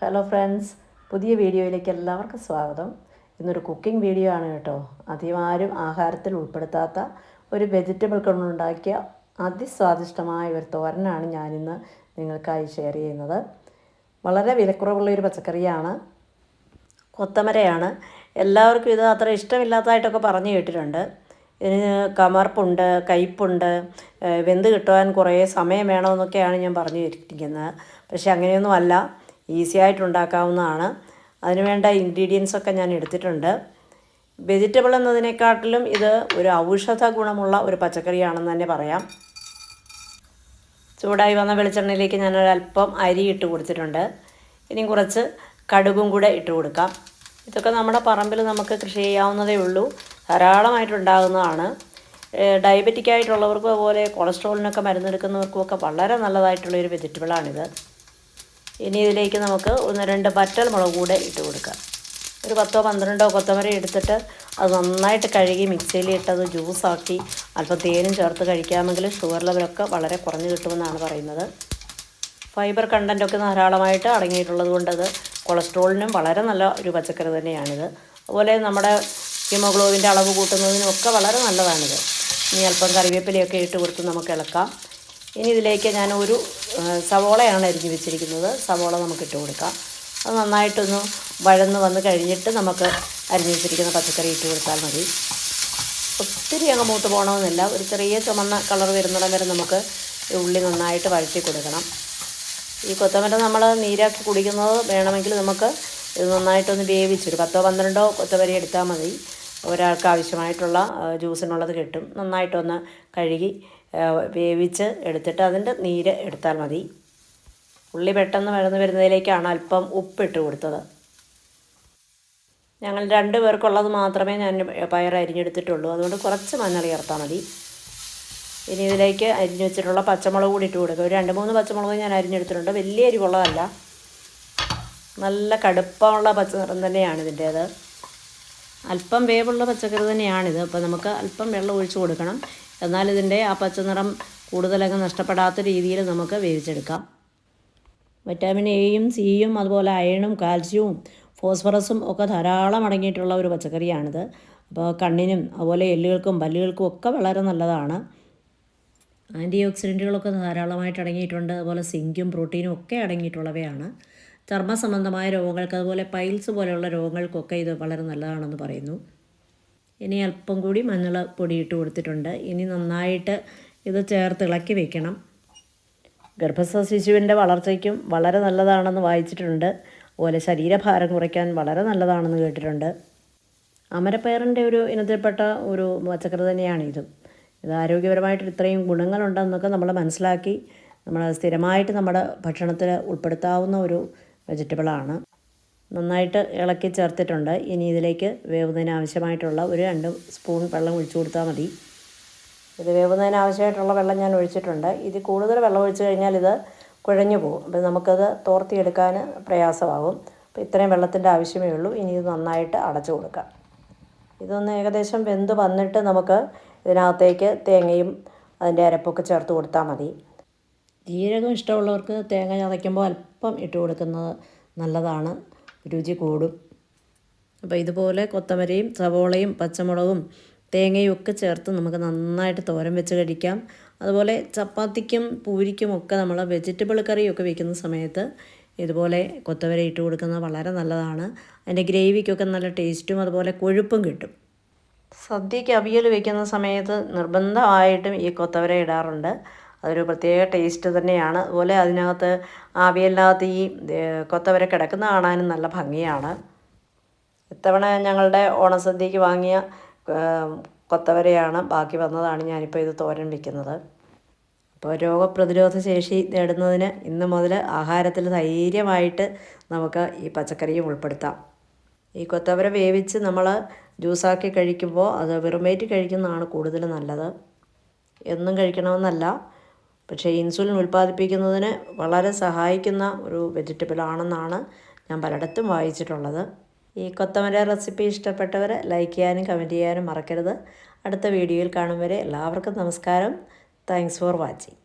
Hello friends പുതിയ വീഡിയോയിലേക്ക് എല്ലാവർക്കും സ്വാഗതം. ഇന്നൊരു കുക്കിംഗ് വീഡിയോ ആണ് കേട്ടോ. അധികം ആരും ആഹാരത്തിൽ ഉൾപ്പെടുത്താത്ത ഒരു വെജിറ്റബിൾ കൊണ്ടുണ്ടാക്കിയ അതിസ്വാദിഷ്ടമായ ഒരു തോരനാണ് ഞാനിന്ന് നിങ്ങൾക്കായി ഷെയർ ചെയ്യുന്നത്. വളരെ വിലക്കുറവുള്ള ഒരു പച്ചക്കറിയാണ്. കൊത്തമരയാണ്. എല്ലാവർക്കും ഇത് അത്ര ഇഷ്ടമില്ലാത്തതായിട്ടൊക്കെ പറഞ്ഞു കേട്ടിട്ടുണ്ട്. ഇതിന് കമർപ്പുണ്ട് കയ്പുണ്ട് വെന്ത് കിട്ടുവാൻ കുറേ സമയം വേണമെന്നൊക്കെയാണ് ഞാൻ പറഞ്ഞു കേട്ടിരിക്കുന്നത്. പക്ഷേ അങ്ങനെയൊന്നും അല്ല ഈസി ആയിട്ട് ഉണ്ടാക്കാവുന്നതാണ് അതിനുവേണ്ട ഇൻഗ്രീഡിയൻസ് ഒക്കെ ഞാൻ എടുത്തിട്ടുണ്ട്. വെജിറ്റബിൾ എന്നതിനെക്കാട്ടിലും ഇത് ഒരു ഔഷധ ഗുണമുള്ള ഒരു പച്ചക്കറിയാണെന്ന് തന്നെ പറയാം. ചൂടായി വന്ന വെളിച്ചെണ്ണയിലേക്ക് ഞാൻ അരി ഇട്ട് കൊടുത്തിട്ടുണ്ട്. ഇനി കുറച്ച് കടുകും കൂടെ ഇട്ട് കൊടുക്കാം. ഇതൊക്കെ നമ്മുടെ പറമ്പിൽ നമുക്ക് കൃഷി ചെയ്യാവുന്നതേ ഉള്ളൂ. ധാരാളമായിട്ടുണ്ടാകുന്നതാണ്. ഡയബറ്റിക് ആയിട്ടുള്ളവർക്കും അതുപോലെ കൊളസ്ട്രോളിനൊക്കെ മരുന്നെടുക്കുന്നവർക്കും ഒക്കെ വളരെ നല്ലതായിട്ടുള്ളൊരു വെജിറ്റബിളാണിത് ഇനി ഇതിലേക്ക് നമുക്ക് ഒന്ന് രണ്ട് വറ്റൽ മുളക് കൂടെ ഇട്ട് കൊടുക്കാം. ഒരു പത്തോ പന്ത്രണ്ടോ കൊത്തമര എടുത്തിട്ട് അത് നന്നായിട്ട് കഴുകി മിക്സിയിൽ ഇട്ടത് ജ്യൂസാക്കി അല്പം തേനും ചേർത്ത് കഴിക്കാമെങ്കിൽ ഷുഗർ ലെവലൊക്കെ വളരെ കുറഞ്ഞു കിട്ടുമെന്നാണ് പറയുന്നത്. ഫൈബർ കണ്ടന്റൊക്കെ ധാരാളമായിട്ട് അടങ്ങിയിട്ടുള്ളത് കൊണ്ട് അത് കൊളസ്ട്രോളിനും വളരെ നല്ല ഒരു പച്ചക്കറി തന്നെയാണിത്. അതുപോലെ നമ്മുടെ ഹീമോഗ്ലോബിന്റെ അളവ് കൂട്ടുന്നതിനും ഒക്കെ വളരെ നല്ലതാണിത്. ഇനി അല്പം കറിവേപ്പിലയൊക്കെ ഇട്ട് കൊടുത്ത് നമുക്ക് ഇളക്കാം. ഇനി ഇതിലേക്ക് ഞാൻ ഒരു സവോളയാണ് അരിഞ്ഞ് വെച്ചിരിക്കുന്നത്. സവോള നമുക്ക് ഇട്ട് കൊടുക്കാം. അത് നന്നായിട്ടൊന്ന് വഴന്ന് വന്ന് കഴിഞ്ഞിട്ട് നമുക്ക് അരിഞ്ഞ് വെച്ചിരിക്കുന്ന പച്ചക്കറി ഇട്ട് കൊടുത്താൽ മതി. ഒത്തിരി അങ്ങ് മൂത്ത് പോകണമെന്നില്ല. ഒരു ചെറിയ ചുമന്ന കളർ വരുന്നിടം വരെ നമുക്ക് ഉള്ളി നന്നായിട്ട് വഴറ്റി കൊടുക്കണം. ഈ കൊത്തമര നമ്മൾ നീരാക്കി കുടിക്കുന്നത് വേണമെങ്കിൽ നമുക്ക് ഇത് നന്നായിട്ടൊന്ന് വേവിച്ച് ഒരു പത്തോ പന്ത്രണ്ടോ കൊത്തമരി എടുത്താൽ മതി. ഒരാൾക്ക് ആവശ്യമായിട്ടുള്ള ജ്യൂസിനുള്ളത് കിട്ടും. നന്നായിട്ടൊന്ന് കഴുകി വേവിച്ച് എടുത്തിട്ട് അതിന്റെ നീര് എടുത്താൽ മതി. ഉള്ളി പെട്ടെന്ന് വഴന്ന് വരുന്നതിലേക്കാണ് അല്പം ഉപ്പിട്ട് കൊടുത്തത്. ഞങ്ങൾ രണ്ട് പേർക്കുള്ളത് മാത്രമേ ഞാൻ പയർ അരിഞ്ഞെടുത്തിട്ടുള്ളൂ. അതുകൊണ്ട് കുറച്ച് മഞ്ഞൾ ചേർത്താൽ മതി. ഇനി ഇതിലേക്ക് അരിഞ്ഞു വെച്ചിട്ടുള്ള പച്ചമുളക് കൂടി ഇട്ട് കൊടുക്കുക ഒരു രണ്ട് മൂന്ന് പച്ചമുളക് ഞാൻ അരിഞ്ഞെടുത്തിട്ടുണ്ട്. വലിയ അരിവുള്ളതല്ല നല്ല കടുപ്പമുള്ള പച്ചനിറം തന്നെയാണ് ഇതിന്റേത്. അല്പം വേവുള്ള പച്ചക്കറി തന്നെയാണിത്. അപ്പോൾ നമുക്ക് അല്പം വെള്ളം ഒഴിച്ച് കൊടുക്കണം. എന്നാൽ ഇതിന്റെ ആ പച്ചനിറം കൂടുതലങ്ങ് നഷ്ടപ്പെടാത്ത രീതിയിൽ നമുക്ക് വേവിച്ചെടുക്കാം. വിറ്റാമിൻ എയും സിയും അതുപോലെ അയണും കാൽസ്യവും ഫോസ്ഫറസും ഒക്കെ ധാരാളം അടങ്ങിയിട്ടുള്ള ഒരു പച്ചക്കറിയാണിത്. അപ്പോൾ കണ്ണിനും അതുപോലെ എല്ലുകൾക്കും പല്ലുകൾക്കും ഒക്കെ വളരെ നല്ലതാണ്. ആന്റി ഓക്സിഡന്റുകളൊക്കെ ധാരാളമായിട്ട് അടങ്ങിയിട്ടുണ്ട്. അതുപോലെ സിങ്കും പ്രോട്ടീനും ഒക്കെ അടങ്ങിയിട്ടുള്ളവയാണ്. ചർമ്മ സംബന്ധമായ രോഗങ്ങൾക്ക് അതുപോലെ പൈൽസ് പോലെയുള്ള രോഗങ്ങൾക്കൊക്കെ ഇത് വളരെ നല്ലതാണെന്ന് പറയുന്നു. ഇനി അല്പം കൂടി മഞ്ഞൾ പൊടി ഇട്ട് കൊടുത്തിട്ടുണ്ട്. ഇനി നന്നായിട്ട് ഇത് ചേർത്ത് ഇളക്കി വയ്ക്കണം ഗർഭസ്ഥ ശിശുവിന്റെ വളർച്ചയ്ക്കും വളരെ നല്ലതാണെന്ന് വായിച്ചിട്ടുണ്ട്. അതുപോലെ ശരീരഭാരം കുറയ്ക്കാൻ വളരെ നല്ലതാണെന്ന് കേട്ടിട്ടുണ്ട്. അമരപ്പയറിന്റെ ഒരു ഇനത്തിൽപ്പെട്ട ഒരു പച്ചക്കറി തന്നെയാണ് ഇത് ഇത് ആരോഗ്യപരമായിട്ട് ഇത്രയും ഗുണങ്ങളുണ്ടെന്നൊക്കെ നമ്മൾ മനസ്സിലാക്കി നമ്മൾ സ്ഥിരമായിട്ട് നമ്മുടെ ഭക്ഷണത്തിൽ ഉൾപ്പെടുത്താവുന്ന ഒരു വെജിറ്റബിളാണ്. നന്നായിട്ട് ഇളക്കി ചേർത്തിട്ടുണ്ട്. ഇനി ഇതിലേക്ക് വേവുന്നതിന് ആവശ്യമായിട്ടുള്ള ഒരു രണ്ട് സ്പൂൺ വെള്ളം ഒഴിച്ചു കൊടുത്താൽ മതി. ഇത് വേവുന്നതിന് ആവശ്യമായിട്ടുള്ള വെള്ളം ഞാൻ ഒഴിച്ചിട്ടുണ്ട്. ഇത് കൂടുതൽ വെള്ളം ഒഴിച്ചു കഴിഞ്ഞാൽ ഇത് കുഴഞ്ഞു പോകും. അപ്പോൾ നമുക്കത് തോർത്തിയെടുക്കാൻ പ്രയാസമാകും. അപ്പോൾ ഇത്രയും വെള്ളത്തിന്റെ ആവശ്യമേ ഉള്ളൂ. ഇനി ഇത് നന്നായിട്ട് അടച്ചു കൊടുക്കാം. ഇതൊന്ന് ഏകദേശം വെന്ത് വന്നിട്ട് നമുക്ക് ഇതിനകത്തേക്ക് തേങ്ങയും അതിന്റെ അരപ്പൊക്കെ ചേർത്ത് കൊടുത്താൽ മതി. ജീരകം ഇഷ്ടമുള്ളവർക്ക് തേങ്ങ ചതയ്ക്കുമ്പോൾ അല്പം ഇട്ട് കൊടുക്കുന്നത് നല്ലതാണ്. രുചി കൂടും. അപ്പോൾ ഇതുപോലെ കൊത്തമരയും സവോളയും പച്ചമുളകും തേങ്ങയും ഒക്കെ ചേർത്ത് നമുക്ക് നന്നായിട്ട് തോരൻ വെച്ച് കഴിക്കാം. അതുപോലെ ചപ്പാത്തിക്കും പൂരിക്കും ഒക്കെ നമ്മൾ വെജിറ്റബിൾ കറിയൊക്കെ വെക്കുന്ന സമയത്ത് ഇതുപോലെ കൊത്തവര ഇട്ട് കൊടുക്കുന്നത് വളരെ നല്ലതാണ്. അതിന്റെ ഗ്രേവിക്കൊക്കെ നല്ല ടേസ്റ്റും അതുപോലെ കൊഴുപ്പും കിട്ടും. സദ്യക്ക് അവിയൽ വെക്കുന്ന സമയത്ത് നിർബന്ധമായിട്ടും ഈ കൊത്തവര ഇടാറുണ്ട്. അതൊരു പ്രത്യേക ടേസ്റ്റ് തന്നെയാണ്. അതുപോലെ അതിനകത്ത് ആവിയല്ലാത്ത ഈ കൊത്തവര കിടക്കുന്ന കാണാനും നല്ല ഭംഗിയാണ്. ഇത്തവണ ഞങ്ങളുടെ ഓണസദ്യക്ക് വാങ്ങിയ കൊത്തവരയാണ് ബാക്കി വന്നതാണ് ഞാനിപ്പോൾ ഇത് തോരൻ വയ്ക്കുന്നത് അപ്പോൾ രോഗപ്രതിരോധ ശേഷി നേടുന്നതിന് ഇന്ന് മുതൽ ആഹാരത്തിൽ ധൈര്യമായിട്ട് നമുക്ക് ഈ പച്ചക്കറിയും ഉൾപ്പെടുത്താം. ഈ കൊത്തവര വേവിച്ച് നമ്മൾ ജ്യൂസാക്കി കഴിക്കുമ്പോൾ അത് വെറുമേറ്റ് കഴിക്കുന്നതാണ് കൂടുതൽ നല്ലത്. എന്നും കഴിക്കണമെന്നല്ല. പക്ഷേ ഇൻസുലിൻ ഉൽപ്പാദിപ്പിക്കുന്നതിന് വളരെ സഹായിക്കുന്ന ഒരു വെജിറ്റബിൾ ആണെന്നാണ് ഞാൻ പലയിടത്തും വായിച്ചിട്ടുള്ളത്. ഈ കൊത്തമര റെസിപ്പി ഇഷ്ടപ്പെട്ടവർ ലൈക്ക് ചെയ്യാനും കമന്റ് ചെയ്യാനും മറക്കരുത്. അടുത്ത വീഡിയോയിൽ കാണും വരെ എല്ലാവർക്കും നമസ്കാരം. Thanks for watching